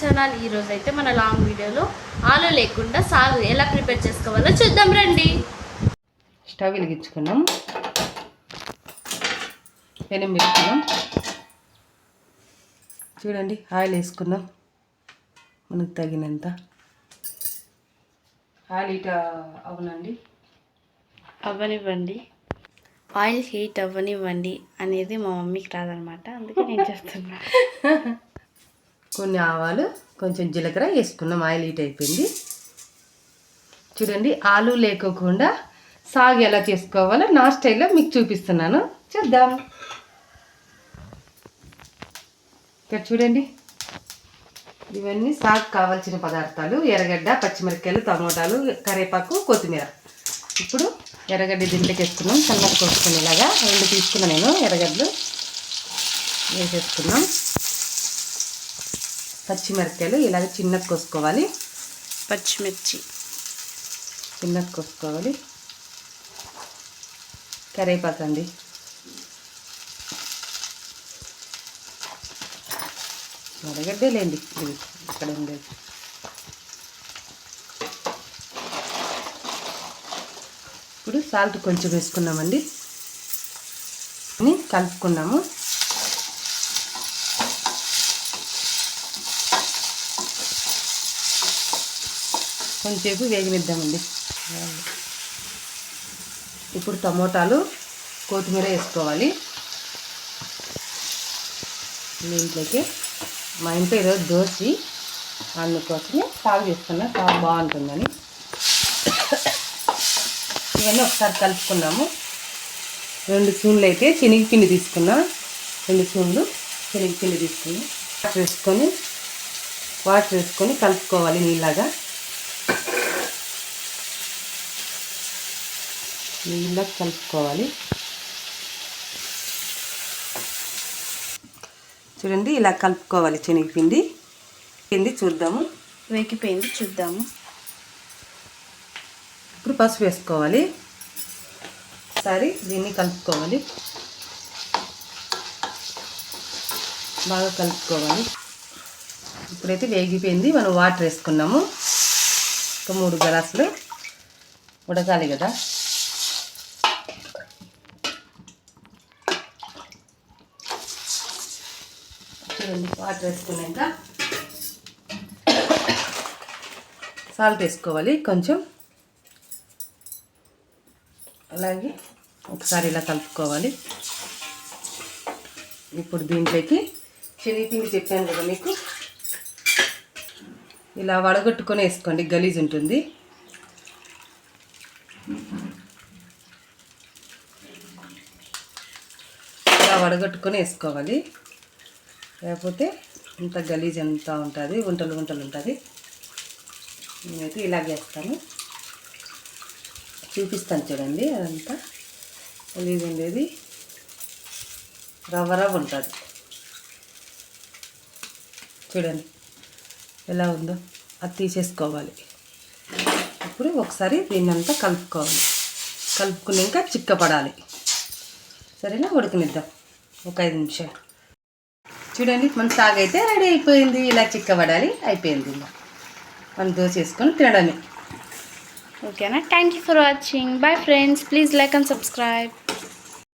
Channel. ఈరోజు అయితే మన లాంగ్ వీడియోలో ఆలు లేకుండా సాగు ఎలా ప్రిపేర్ చేసుకోవాలో చూద్దాం రండి. స్టవ్ వెలిగించుకున్నాం. పెనం పెట్టుకున్నాం. చూడండి ఆయిల్ వేసుకున్నాం మనకు తగినంత. ఆయిల్ ఇట అవునండి. అవ్వనివ్వండి ఆయిల్ హీట్ అవ్వనివ్వండి అనేది మా మమ్మీకి రాదనమాట. అందుకే నేను చేస్తున్నా. కొన్ని ఆవాలు కొంచెం జీలకర్ర వేసుకున్నాం ఆయిల్ హీట్ అయిపోయింది. చూడండి ఆలు లేకోకుండా సాగు ఎలా చేసుకోవాలో నా స్టైల్లో మీకు చూపిస్తున్నాను. చూద్దాం. ఇక్కడ చూడండి ఇవన్నీ సాగు కావాల్సిన పదార్థాలు ఎర్రగడ్డ పచ్చిమిరపకాయలు టమోటాలు కరివేపాకు కొత్తిమీర. ఇప్పుడు ఎర్రగడ్డ దీంట్లోకి వేసుకున్నాం సన్నగా కోసుకునేలాగా రెండు తీసుకున్నా నేను ఎర్రగడ్డలు. వేసేసుకున్నాం. పచ్చిమిరపకాయలు ఇలాగ చిన్నగా కోసుకోవాలి. పచ్చిమిర్చి. చిన్నగా కోసుకోవాలి. కరివేపాకు అండి. ఎర్రగడ్డే లేండి ఇది ఇక్కడ ఉండేది ఇప్పుడు సాల్ట్ కొంచెం వేసుకున్నామండి. అని కలుపుకున్నాము. కొంచెంసేపు వేగనిద్దామండి. ఇప్పుడు టమోటాలు కొత్తిమీర వేసుకోవాలి. దీంట్లోకి మా ఇంట్లో ఈరోజు దోశ అందుకోసమే సాగు చేస్తున్నా. సాగు బాగుంటుందని. ఇవన్నీ ఒకసారి కలుపుకున్నాము. రెండు స్పూన్లు అయితే శనగపిండి తీసుకున్నా. రెండు స్పూన్లు శనగపిండి తీసుకుని వాటర్ వేసుకొని వాటర్ వేసుకొని కలుపుకోవాలి నీళ్ళగా నీళ్ళ కలుపుకోవాలి. చూడండి ఇలా కలుపుకోవాలి శనగపిండి పిండి. చూద్దాము. వేకిపోయింది చూద్దాము. ఇప్పుడు పసుపు వేసుకోవాలి. ఒకసారి దీన్ని కలుపుకోవాలి. బాగా కలుపుకోవాలి. ఇప్పుడైతే వేగిపోయింది. మనం వాటర్ వేసుకున్నాము. ఒక మూడు గ్లాసులు ఉడకాలి కదా. వాటర్ వేసుకున్నాక సాల్ట్ వేసుకోవాలి. కొంచెం అలాగే ఒకసారి ఇలా కలుపుకోవాలి. ఇప్పుడు దీంట్లోకి శనగపిండి చెప్పాను కదా మీకు. ఇలా వడగొట్టుకొని వేసుకోండి గలీజ్ ఉంటుంది. ఇలా వడగొట్టుకొని వేసుకోవాలి. లేకపోతే ఇంత గలీజ్ అంతా ఉంటుంది గుంటలు గుంటలు ఉంటుంది. నేనైతే ఇలా వేస్తాను. చూపిస్తాను చూడండి అదంతా. గలీజ్ ఉండేది రవ్వ రవ్వ ఉంటుంది. చూడండి ఎలా ఉందో. అది తీసేసుకోవాలి. ఇప్పుడు ఒకసారి దీన్ని అంతా కలుపుకోవాలి. కలుపుకున్నాక చిక్కపడాలి. సరేనా? ఉడకనిద్దాం. ఒక ఐదు నిమిషాలు. చూడండి మన సాగు అయితే రెడీ అయిపోయింది. ఇలా చిక్కబడాలి అయిపోయింది. ఇలా మనం దోశ వేసుకొని తినడమే. ఓకేనా thank you for watching bye friends please like and subscribe